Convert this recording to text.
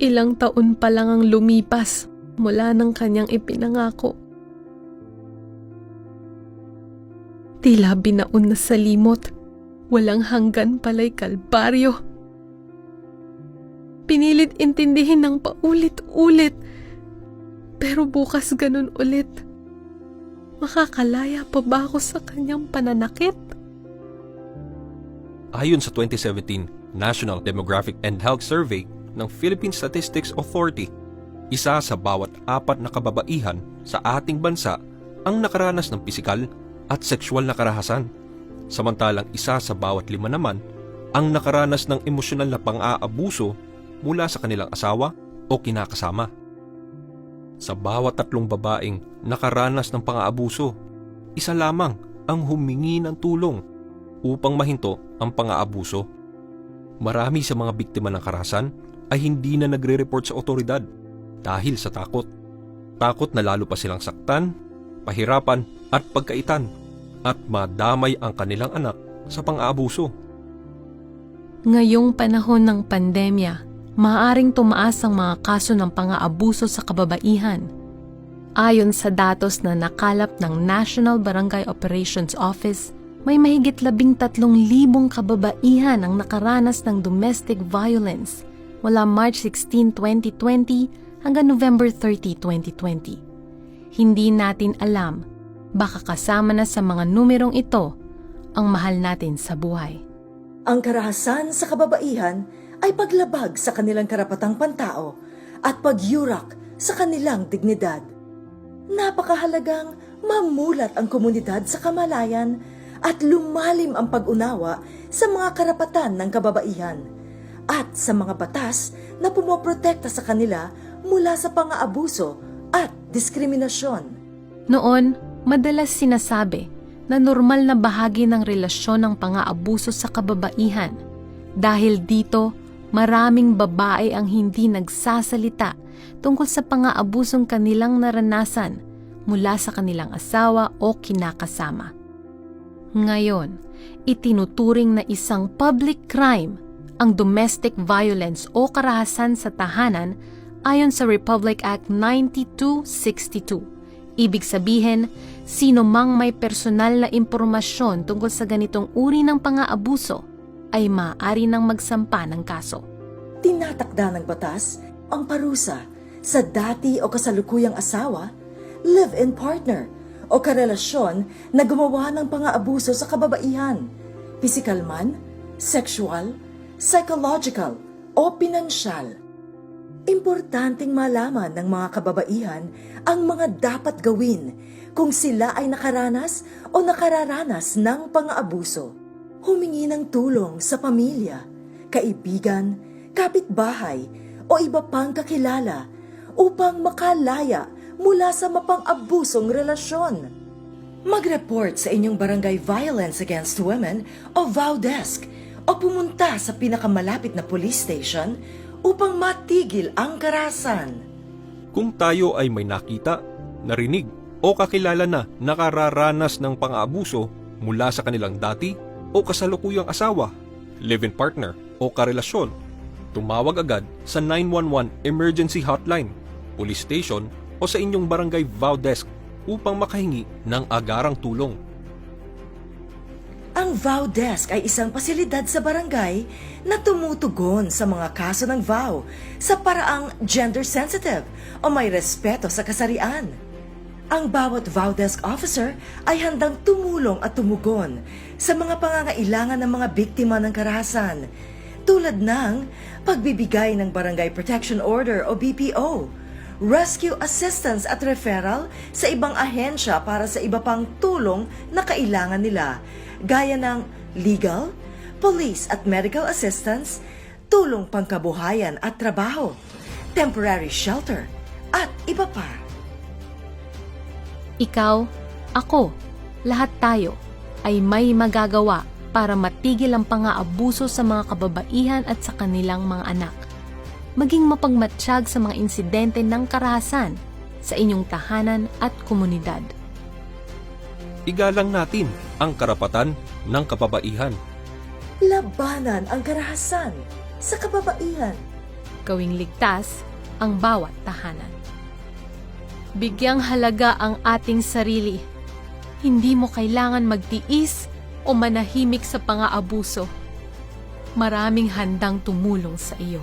Ilang taon pa lang ang lumipas mula ng kanyang ipinangako. Tila binaon na sa limot, walang hanggan pala'y kalbaryo. Pinilit intindihin ng paulit-ulit, pero bukas ganun ulit. Makakalaya pa ba ako sa kanyang pananakit? Ayon sa 2017 National Demographic and Health Survey ng Philippine Statistics Authority, isa sa bawat apat na kababaihan sa ating bansa ang nakaranas ng pisikal at sexual na karahasan. Samantalang isa sa bawat lima naman ang nakaranas ng emosyonal na pang-aabuso mula sa kanilang asawa o kinakasama. Sa bawat tatlong babaeng nakaranas ng pang-aabuso, isa lamang ang humingi ng tulong upang mahinto ang pang-aabuso. Marami sa mga biktima ng karahasan ay hindi na nagre-report sa otoridad dahil sa takot. Takot na lalo pa silang saktan, pahirapan at pagkaitan at madamay ang kanilang anak sa pang-aabuso. Ngayong panahon ng pandemya, maaaring tumaas ang mga kaso ng pang-aabuso sa kababaihan. Ayon sa datos na nakalap ng National Barangay Operations Office, may mahigit labing tatlong libong kababaihan ang nakaranas ng domestic violence mula March 16, 2020 hanggang November 30, 2020. Hindi natin alam, baka kasama na sa mga numerong ito ang mahal natin sa buhay. Ang karahasan sa kababaihan ay paglabag sa kanilang karapatang pantao at pagyurak sa kanilang dignidad. Napakahalagang mamulat ang komunidad sa kamalayan at lumalim ang pag-unawa sa mga karapatan ng kababaihan at sa mga batas na pumoprotekta sa kanila mula sa pang-aabuso at diskriminasyon. Noon, madalas sinasabi na normal na bahagi ng relasyon ng pang-aabuso sa kababaihan. Dahil dito, maraming babae ang hindi nagsasalita tungkol sa pang-aabusong kanilang naranasan mula sa kanilang asawa o kinakasama. Ngayon, itinuturing na isang public crime ang domestic violence o karahasan sa tahanan ayon sa Republic Act 9262. Ibig sabihin, sino mang may personal na impormasyon tungkol sa ganitong uri ng pang-aabuso ay maaari nang magsampa ng kaso. Tinatakda ng batas ang parusa sa dati o kasalukuyang asawa, live-in partner, o karelasyon na gumawa ng pang-aabuso sa kababaihan, pisikal man, sexual, psychological, o pinansyal. Importanteng malaman ng mga kababaihan ang mga dapat gawin kung sila ay nakaranas o nakararanas ng pang-aabuso. Humingi ng tulong sa pamilya, kaibigan, kapitbahay o iba pang kakilala upang makalaya mula sa mapang-abusong relasyon. Mag-report sa inyong Barangay Violence Against Women o VAUDESK o pumunta sa pinakamalapit na police station upang matigil ang karahasan. Kung tayo ay may nakita, narinig o kakilala na nakararanas ng pang-aabuso mula sa kanilang dati o kasalukuyang asawa, live-in partner o karelasyon, tumawag agad sa 911 emergency hotline, police station o sa inyong barangay vow desk upang makahingi ng agarang tulong. Ang VOW Desk ay isang pasilidad sa barangay na tumutugon sa mga kaso ng VOW sa paraang gender-sensitive o may respeto sa kasarian. Ang bawat VOW Desk officer ay handang tumulong at tumugon sa mga pangangailangan ng mga biktima ng karahasan tulad ng pagbibigay ng Barangay Protection Order o BPO, rescue assistance at referral sa ibang ahensya para sa iba pang tulong na kailangan nila, gaya ng legal, police at medical assistance, tulong pangkabuhayan at trabaho, temporary shelter, at iba pa. Ikaw, ako, lahat tayo ay may magagawa para matigil ang pang-aabuso sa mga kababaihan at sa kanilang mga anak. Maging mapagmatsyag sa mga insidente ng karahasan sa inyong tahanan at komunidad. Igalang natin ang karapatan ng kababaihan. Labanan ang karahasan sa kababaihan. Gawing ligtas ang bawat tahanan. Bigyang halaga ang ating sarili. Hindi mo kailangan magtiis o manahimik sa pang-aabuso. Maraming handang tumulong sa iyo.